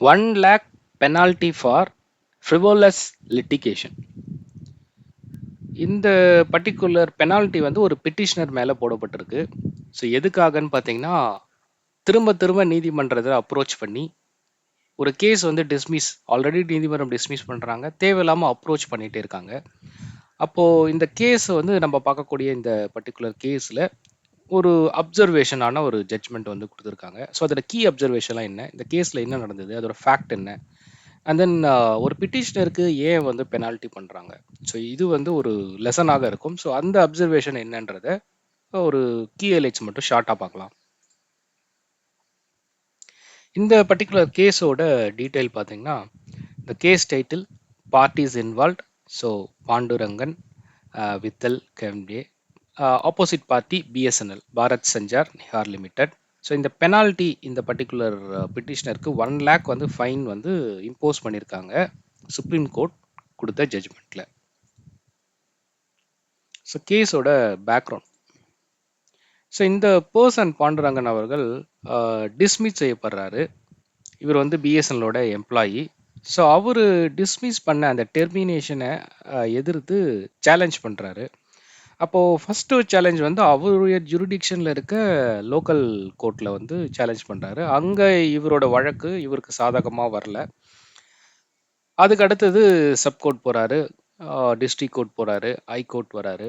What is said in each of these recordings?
One lakh penalty for frivolous litigation இந்த particular penalty வந்து ஒரு பிட்டிஷனர் மேலே போடப்பட்டிருக்கு. ஸோ எதுக்காகன்னு பார்த்தீங்கன்னா திரும்ப திரும்ப நீதிமன்றத்தை அப்ரோச் பண்ணி ஒரு கேஸ் வந்து டிஸ்மிஸ் ஆல்ரெடி நீதிமன்றம் டிஸ்மிஸ் பண்ணுறாங்க தேவையில்லாமல் அப்ரோச் பண்ணிகிட்டே இருக்காங்க. அப்போது இந்த கேஸ் வந்து நம்ம பார்க்கக்கூடிய இந்த பர்டிகுலர் கேஸில் ஒரு அப்சர்வேஷனான ஒரு ஜட்ஜ்மெண்ட் வந்து கொடுத்துருக்காங்க. ஸோ அதோட கீ அப்சர்வேஷன்லாம் என்ன? இந்த கேஸில் என்ன நடந்தது? அதோட ஃபேக்ட் என்ன? அண்ட் தென் ஒரு பிட்டிஷனருக்கு ஏன் வந்து பெனால்ட்டி பண்ணுறாங்க ஸோ இது வந்து ஒரு லெசனாக இருக்கும். ஸோ அந்த அப்சர்வேஷன் என்னன்றத ஒரு கீ எலைட்ஸ் மட்டும் ஷார்ட்டாக பார்க்கலாம். இந்த பர்டிகுலர் கேஸோட டீட்டெயில் பார்த்தீங்கன்னா இந்த case title parties involve so Pandurangan Vitthal Kemde opposite party BSNL Bharat Sanchar Nihar limited so இந்த பெனால்ட்டி இந்த பர்டிகுலர் பிட்டிஷனருக்கு ஒன் லேக் வந்து ஃபைன் வந்து இம்போஸ் பண்ணியிருக்காங்க சுப்ரீம் கோர்ட் கொடுத்த ஜட்ஜ்மெண்ட்டில் ஸோ கேஸோட பேக்ரவுண்ட் ஸோ இந்த பர்சன் பாண்டுரங்கன் அவர்கள் டிஸ்மிஸ் செய்யப்படுறாரு. இவர் வந்து பிஎஸ்என்எலோட எம்ப்ளாயி ஸோ அவர் டிஸ்மிஸ் பண்ண அந்த டெர்மினேஷனை எதிர்த்து சேலஞ்ச் பண்ணுறாரு அப்போது ஃபஸ்ட்டு சேலஞ்ச் வந்து அவருடைய ஜுரிடிக்ஷனில் இருக்க லோக்கல் கோர்ட்டில் வந்து சேலஞ்ச் பண்ணுறாரு அங்கே இவரோட வழக்கு இவருக்கு சாதகமாக வரல. அதுக்கு அடுத்தது சப்கோர்ட் போகிறாரு டிஸ்ட்ரிக் கோர்ட் போகிறாரு ஹைகோர்ட் வராரு.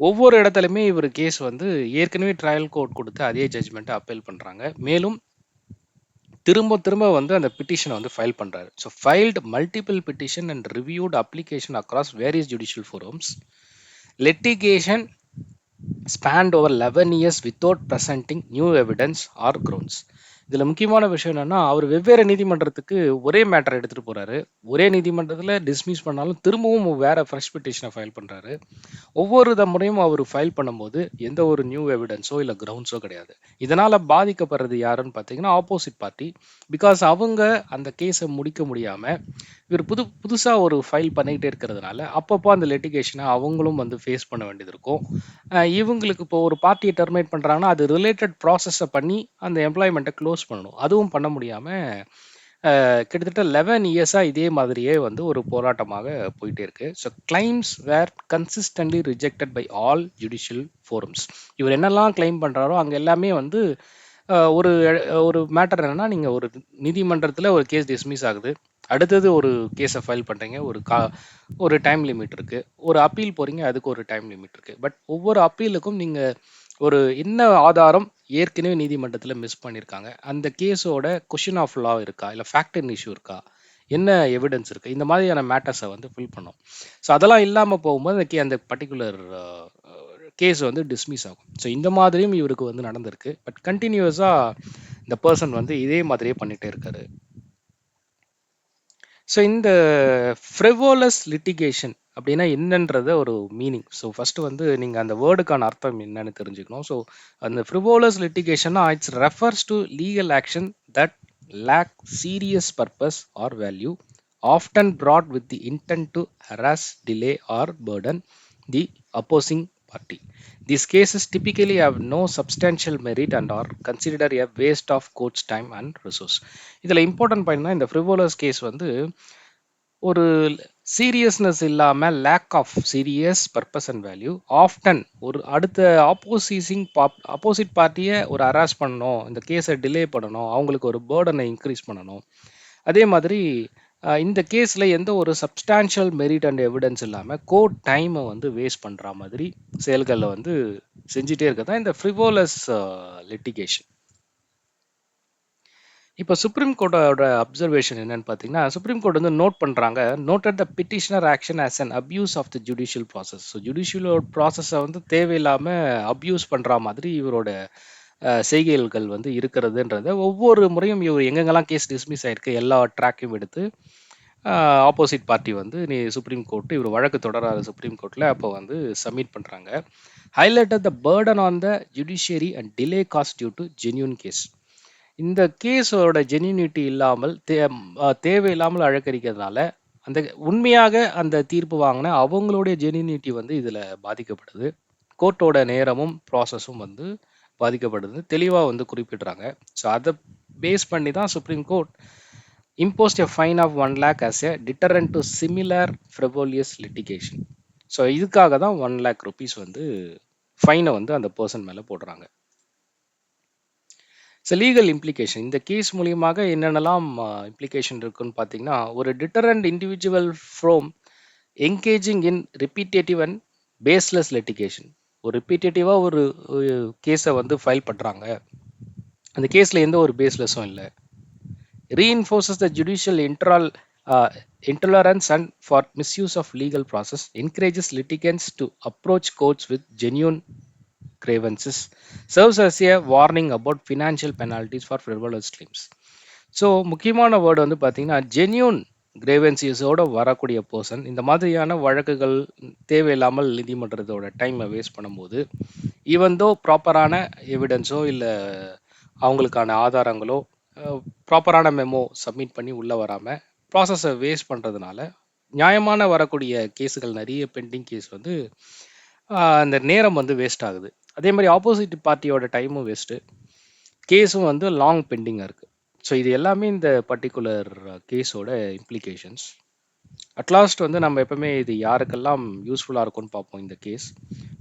ஒவ்வொரு இடத்துலையுமே இவர் கேஸ் வந்து ஏற்கனவே ட்ரையல் கோர்ட் கொடுத்து அதே ஜட்ஜ்மெண்ட்டை அப்பீல் பண்ணுறாங்க மேலும் திரும்ப திரும்ப வந்து அந்த பிட்டிஷனை வந்து ஃபைல் பண்ணுறாரு so filed multiple petition and reviewed application across various judicial forums litigation spanned over 11 years without presenting new evidence or grounds. இதில் முக்கியமான விஷயம் என்னன்னா அவர் வெவ்வேறு நீதிமன்றத்துக்கு ஒரே மேட்டர் எடுத்துகிட்டு போகிறாரு ஒரே நீதிமன்றத்தில் டிஸ்மிஸ் பண்ணாலும் திரும்பவும் வேற ஃப்ரெஷ் பிட்டிஷனை ஃபைல் பண்ணுறாரு ஒவ்வொரு முறையும் அவர் ஃபைல் பண்ணும்போது எந்த ஒரு நியூ எவிடன்ஸோ இல்லை கிரவுண்ட்ஸோ கிடையாது. இதனால் பாதிக்கப்படுறது யாருன்னு பார்த்தீங்கன்னா ஆப்போசிட் பார்ட்டி பிகாஸ் அவங்க அந்த கேஸை முடிக்க முடியாமல் இவர் புது புதுசாக ஒரு ஃபைல் பண்ணிக்கிட்டே இருக்கிறதுனால அப்பப்போ அந்த லெட்டிகேஷனை அவங்களும் வந்து ஃபேஸ் பண்ண வேண்டியது இருக்கும். இவங்களுக்கு இப்போ ஒரு பார்ட்டியை டெர்மினேட் பண்ணுறாங்கன்னா அது ரிலேட்டட் ப்ராசஸை பண்ணி அந்த எம்ப்ளாய்மெண்ட்டை க்ளோஸ் பண்ணணும். அதுவும் பண்ண முடியாமல் கிட்டத்தட்ட லெவன் இயர்ஸாக இதே மாதிரியே வந்து ஒரு போராட்டமாக போயிட்டே இருக்கு. So claims were consistently rejected by all judicial forums இவர் என்னெல்லாம் கிளைம் பண்ணுறாரோ அங்கே எல்லாமே வந்து ஒரு ஒரு மேட்டர் என்னன்னா நீங்கள் ஒரு நீதிமன்றத்தில் ஒரு கேஸ் டிஸ்மிஸ் ஆகுது. அடுத்தது ஒரு கேஸை ஃபைல் பண்ணுறீங்க ஒரு கா ஒரு டைம் லிமிட் இருக்குது ஒரு அப்பீல் போகிறீங்க அதுக்கு ஒரு டைம் லிமிட் இருக்குது பட் ஒவ்வொரு அப்பீலுக்கும் நீங்கள் ஒரு என்ன ஆதாரம் ஏற்கனவே நீதிமன்றத்தில் மிஸ் பண்ணியிருக்காங்க அந்த கேஸோட கொஷின் ஆஃப் லா இருக்கா? இல்லை ஃபேக்டர் இஷ்யூ இருக்கா? என்ன எவிடன்ஸ் இருக்குது இந்த மாதிரியான மேட்டர்ஸை வந்து ஃபில் பண்ணோம். ஸோ அதெல்லாம் இல்லாமல் போகும்போது அந்த கே அந்த பர்டிகுலர் கேஸ் வந்து டிஸ்மிஸ் ஆகும். ஸோ இந்த மாதிரியும் இவருக்கு வந்து நடந்திருக்கு. பட் கண்டினியூஸாக இந்த பர்சன் வந்து இதே மாதிரியே பண்ணிகிட்டே இருக்காரு. ஸோ இந்த ஃப்ரெவோலஸ் லிட்டிகேஷன் அப்படின்னா என்னன்றத ஒரு மீனிங் ஸோ ஃபஸ்ட்டு வந்து நீங்கள் அந்த வேர்டுக்கான அர்த்தம் என்னன்னு தெரிஞ்சுக்கணும். ஸோ அந்த frivolous லிட்டிகேஷன்னா it's refers to legal action that lack serious purpose or value often brought with the intent to harass delay or burden the opposing party. These cases typically have no substantial merit and are considered a waste of court's time and resource. இதில் important பாயிண்ட்னா இந்த frivolous case வந்து ஒரு seriousness இல்லாமல் lack of serious purpose and value often ஒரு அடுத்த ஆப்போசிசிங் opposite பார்ட்டியை ஒரு அராஸ் பண்ணணும் இந்த கேஸை டிலே பண்ணணும் அவங்களுக்கு ஒரு பேர்டனை இன்க்ரீஸ் பண்ணணும் அதே மாதிரி இந்த கேஸில் எந்த ஒரு சப்ஸ்டான்ஷியல் மெரிட் அண்ட் எவிடன்ஸ் இல்லாமல் கோர்ட் டைமை வந்து வேஸ்ட் பண்ணுற மாதிரி செயல்களில் வந்து செஞ்சிட்டே இருக்க தான் இந்த ஃப்ரிவோலஸ் லிட்டிகேஷன் இப்போ சுப்ரீம் கோர்ட்டோட அப்சர்வேஷன் என்னன்னு பார்த்தீங்கன்னா சுப்ரீம் கோர்ட் வந்து நோட் பண்ணுறாங்க noted the petitioner action as an abuse of the judicial process so judicial ப்ராசஸை வந்து தேவையில்லாமல் அப்யூஸ் பண்ணுற மாதிரி இவரோட செய்கைகள் வந்து இருக்கிறதுன்றத ஒவ்வொரு முறையும் இவர் எங்கெங்கெல்லாம் கேஸ் டிஸ்மிஸ் ஆயிருக்கு எல்லா ட்ராக்கையும் எடுத்து ஆப்போசிட் பார்ட்டி வந்து நீ சுப்ரீம் கோர்ட் இவர் வழக்கு தொடராரு சுப்ரீம் கோர்ட்டில் அப்போ வந்து சப்மிட் பண்ணுறாங்க highlighted the burden on the judiciary and delay cost due to genuine case இந்த கேஸோட ஜென்யூனிட்டி இல்லாமல் தே தேவையில்லாமல் அழக்கரிக்கிறதுனால அந்த உண்மையாக அந்த தீர்ப்பு வாங்கின அவங்களுடைய ஜென்யூனிட்டி வந்து இதில் பாதிக்கப்படுது. கோர்ட்டோட நேரமும் ப்ராசஸும் வந்து பாதிக்கப்படுது. தெளிவாக வந்து குறிப்பிடுறாங்க. ஸோ அதை பேஸ் பண்ணி தான் supreme court imposed a fine of one lakh as a deterrent to similar frivolous litigation so இதுக்காக தான் ஒன் லேக் ருபீஸ் வந்து ஃபைனை வந்து அந்த பர்சன் மேலே போடுறாங்க. ஸோ லீகல் இம்ப்ளிகேஷன் இந்த கேஸ் மூலியமாக என்னென்னலாம் இம்ப்ளிகேஷன் இருக்குன்னு பார்த்தீங்கன்னா ஒரு deterrent individual from engaging in repetitive and baseless litigation ஒரு ரிப்பீட்டேட்டிவாக ஒரு கேஸை வந்து ஃபைல் பண்ணுறாங்க அந்த கேஸில் எந்த ஒரு பேஸ்லெஸ்ஸும் இல்லை reinforces the judicial interal, uh, intolerance and for misuse of legal process, encourages litigants to approach courts with genuine grievances, serves as a warning about financial penalties for frivolous claims. So முக்கியமான word வந்து பார்த்தீங்கன்னா genuine கிரேவன்சிஸோட வரக்கூடிய person இந்த மாதிரியான வழக்குகள் தேவையில்லாமல் நீதிமன்றத்தோட டைமை waste பண்ணும்போது ஈவந்தோ ப்ராப்பரான எவிடன்ஸோ இல்லை அவங்களுக்கான ஆதாரங்களோ ப்ராப்பரான மெமோ சப்மிட் பண்ணி உள்ளே வராமல் ப்ராசஸை வேஸ்ட் பண்ணுறதுனால நியாயமான வரக்கூடிய கேஸுகள் நிறைய பெண்டிங் கேஸ் வந்து அந்த நேரம் வந்து வேஸ்ட் ஆகுது. அதே மாதிரி ஆப்போசிட் பார்ட்டியோட டைமும் வேஸ்ட்டு கேஸும் வந்து லாங் பெண்டிங்காக இருக்குது ஸோ இது எல்லாமே இந்த பர்டிகுலர் கேஸோட இம்ப்ளிகேஷன்ஸ் அட்லாஸ்ட் வந்து நம்ம எப்பவுமே இது யாருக்கெல்லாம் யூஸ்ஃபுல்லாக இருக்கும்னு பார்ப்போம் இந்த case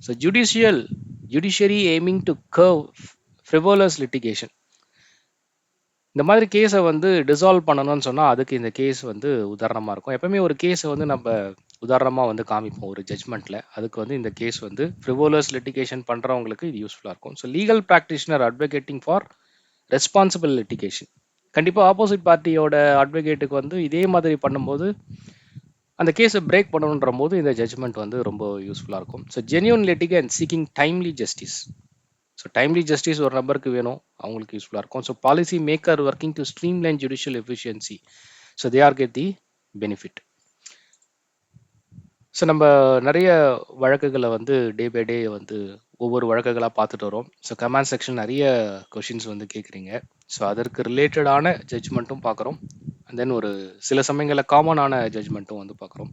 so judicial judiciary aiming to curb frivolous litigation இந்த மாதிரி கேஸை வந்து டிசால்வ் பண்ணணும்னு சொன்னால் அதுக்கு இந்த கேஸ் வந்து உதாரணமாக இருக்கும். எப்பவுமே ஒரு கேஸை வந்து நம்ம உதாரணமாக வந்து காமிப்போம் ஒரு ஜட்மெண்ட்டில் அதுக்கு வந்து இந்த கேஸ் வந்து ஃப்ரிவோலஸ் லிட்டிகேஷன் பண்ணுறவங்களுக்கு இது யூஸ்ஃபுல்லாக இருக்கும். So legal practitioner advocating for responsible litigation கண்டிப்பாக ஆப்போசிட் பார்ட்டியோட அட்வொகேட்டுக்கு வந்து இதே மாதிரி பண்ணும்போது அந்த கேஸை பிரேக் பண்ணணுன்ற போது இந்த ஜட்ஜ்மெண்ட் வந்து ரொம்ப யூஸ்ஃபுல்லாக இருக்கும். So genuine and seeking timely justice so timely justice ஒரு நபருக்கு வேணும் அவங்களுக்கு யூஸ்ஃபுல்லாக இருக்கும். So policy maker working to streamline judicial efficiency so they are get the benefit so நம்ம நிறைய வழக்குகளை வந்து டே பை டே வந்து ஒவ்வொரு வழக்குகளாக பார்த்துட்டு வரோம். ஸோ கமெண்ட் செக்ஷன் நிறைய கொஷின்ஸ் வந்து கேட்குறீங்க. ஸோ அதற்கு ரிலேட்டடான ஜட்ஜ்மெண்ட்டும் பார்க்குறோம். அண்ட் தென் ஒரு சில சமயங்களில் காமனான ஜட்ஜ்மெண்ட்டும் வந்து பார்க்குறோம்.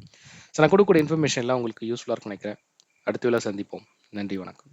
ஸோ நான் கொடுக்கக்கூடிய இன்ஃபர்மேஷன் எல்லாம் உங்களுக்கு யூஸ்ஃபுல்லாக இருக்கும்னு நினைக்கிறேன். அடுத்த வேலை சந்திப்போம். நன்றி வணக்கம்.